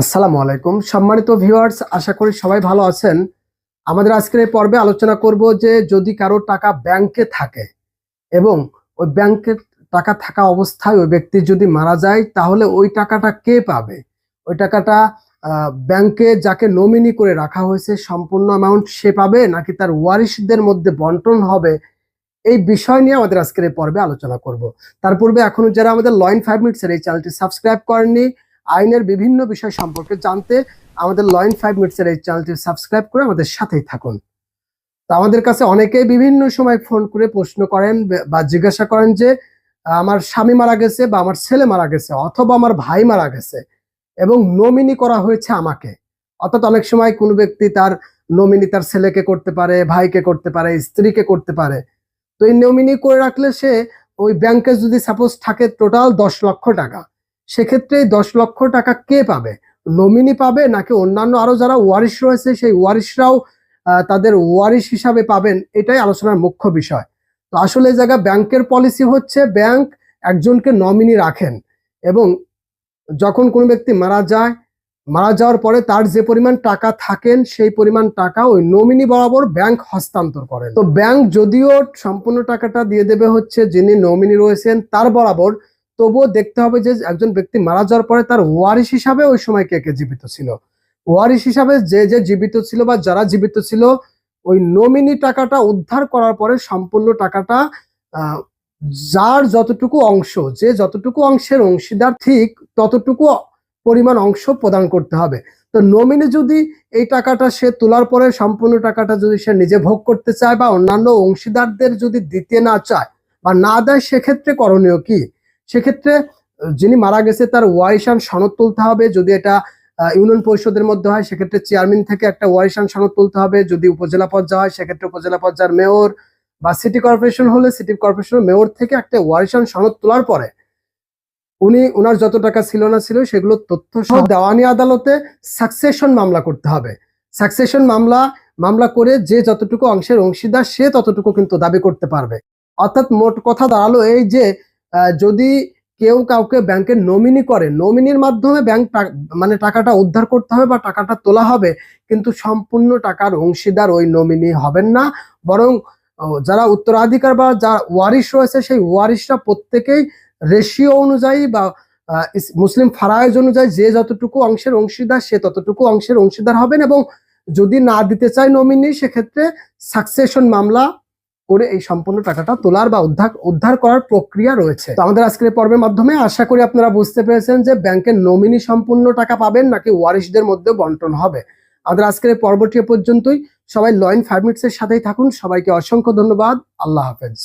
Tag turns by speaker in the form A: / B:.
A: আসসালামু আলাইকুম। সম্মানিত ভিউয়ার্স, আশা করি সবাই ভালো আছেন। আমাদের আজকের এই পর্বে আলোচনা করব যে যদি কারও টাকা ব্যাংকে থাকে এবং ওই ব্যাংকে টাকা থাকা অবস্থায় ওই ব্যক্তি যদি মারা যায়, তাহলে ওই টাকাটা কে পাবে? ওই টাকাটা ব্যাংকে যাকে নমিনি করে রাখা হয়েছে, সম্পূর্ণ অ্যামাউন্ট সে পাবে নাকি তার ওয়ারিশদের মধ্যে বন্টন হবে? এই বিষয় নিয়ে আমাদের আজকের এই পর্বে আলোচনা করব। তার পূর্বে এখনও যারা আমাদের লয়েন ফাইভ মিনিটসের এই চ্যানেলটি সাবস্ক্রাইব করেননি আইনের বিভিন্ন বিষয় সম্পর্কে জানতে আমাদের লয়েন ফাইভ মিনিটসের এই চ্যানেলটি সাবস্ক্রাইব করে আমাদের সাথেই থাকুন। তো আমাদের কাছে অনেকেই বিভিন্ন সময় ফোন করে প্রশ্ন করেন বে- জিজ্ঞাসা করেন যে, আমার স্বামী মারা গেছে বা আমার ছেলে মারা গেছে অথবা আমার ভাই মারা গেছে এবং নমিনি করা হয়েছে আমাকে। অর্থাৎ অনেক সময় কোনো ব্যক্তি তার নমিনি তার ছেলেকে করতে পারে, ভাইকে করতে পারে, স্ত্রীকে করতে পারে। তো এই নমিনি করে রাখলে সে ওই ব্যাংকে যদি সাপোজ থাকে টোটাল দশ লক্ষ টাকা। সেক্ষেত্রে দশ লক্ষ টাকা কে পাবে? নমিনি পাবে নাকি অন্যান্য আরও যারা ওয়ারিশ রয়েছে, সেই ওয়ারিশরাও তাদের ওয়ারিশ হিসাবে পাবেন? এটাই আলোচনার মুখ্য বিষয়। তো আসলে এই জায়গায় ব্যাংকের পলিসি হচ্ছে, ব্যাংক একজনকে নমিনি রাখেন এবং যখন কোনো ব্যক্তি মারা যায়, মারা যাওয়ার পরে তার যে পরিমাণ টাকা থাকেন, সেই পরিমাণ টাকা ওই নমিনি বরাবর ব্যাংক হস্তান্তর করেন। তো ব্যাংক যদিও সম্পূর্ণ টাকাটা দিয়ে দেবে হচ্ছে যিনি নমিনি রয়েছেন, তার বরাবর তবুও দেখতে হবে যে একজন ব্যক্তি মারা যাওয়ার পরে তার ওয়ারিশ হিসাবে ওই সময় কে কে জীবিত ছিল। ওয়ারিশ হিসাবে যে যে জীবিত ছিল বা যারা জীবিত ছিল, ওই নমিনি টাকাটা উদ্ধার করার পরে সম্পূর্ণ টাকাটা যার যতটুকু অংশ, যে যতটুকু অংশের অংশীদার ঠিক ততটুকু পরিমাণ অংশ প্রদান করতে হবে। তো নমিনি যদি এই টাকাটা সে তোলার পরে সম্পূর্ণ টাকাটা যদি সে নিজে ভোগ করতে চায় বা অন্যান্য অংশীদারদের যদি দিতে না চায় বা না দেয়, সেক্ষেত্রে করণীয় কি? সেক্ষেত্রে যিনি মারা গেছে তার ওয়ারিশান সনদ তুলতে হবে। যদি এটা ইউনিয়ন পরিষদের মধ্যে হয়, সেক্ষেত্রে চেয়ারম্যান থেকে একটা ওয়ারিশান সনদ তুলতে হবে। যদি উপজেলা পর্যায়ে হয়, সেক্ষেত্রে উপজেলা পর্যায়ের মেয়র বা সিটি কর্পোরেশন হলে সিটি কর্পোরেশনের মেয়র থেকে একটা ওয়ারিশান সনদ তোলার পরে উনি ওনার যত টাকা ছিল না ছিল, সেগুলো তথ্য সহ দেওয়ানি আদালতে সাকসেশন মামলা করতে হবে। সাকসেশন মামলা মামলা করে যে যতটুকু অংশের অংশীদার, সে ততটুকু কিন্তু দাবি করতে পারবে। অর্থাৎ মোট কথা দাঁড়াল এই যে যদি কেউ কাউকে ব্যাংকের নমিনি করে নমিনির মাধ্যমে ব্যাংক মানে টাকাটা উদ্ধার করতে হবে বা টাকাটা তোলা হবে, কিন্তু সম্পূর্ণ টাকার অংশীদার ওই নমিনি হবেন না। বরং যারা উত্তরাধিকার বা যা ওয়ারিশ রয়েছে, সেই ওয়ারিশরা প্রত্যেকেই রেশিও অনুযায়ী বা মুসলিম ফারায়জ অনুযায়ী যে যতটুকু অংশের অংশীদার, সে ততটুকু অংশের অংশীদার হবেন এবং যদি না দিতে চায় নমিনি সেক্ষেত্রে সাকসেশন মামলা করে এই সম্পূর্ণ টাকাটা তোলার বা উদ্ধার উদ্ধার করার প্রক্রিয়া রয়েছে। তো আমাদের আজকের পর্বের মাধ্যমে আশা করি আপনারা বুঝতে পেরেছেন যে ব্যাংকের নমিনি সম্পূর্ণ টাকা পাবেন নাকি ওয়ারিশদের মধ্যে বন্টন হবে। আমাদের আজকের পর্বটি পর্যন্তই। সবাই লয়েন ফাইভ মিনিটসের সাথেই থাকুন। সবাইকে অসংখ্য ধন্যবাদ। আল্লাহ হাফেজ।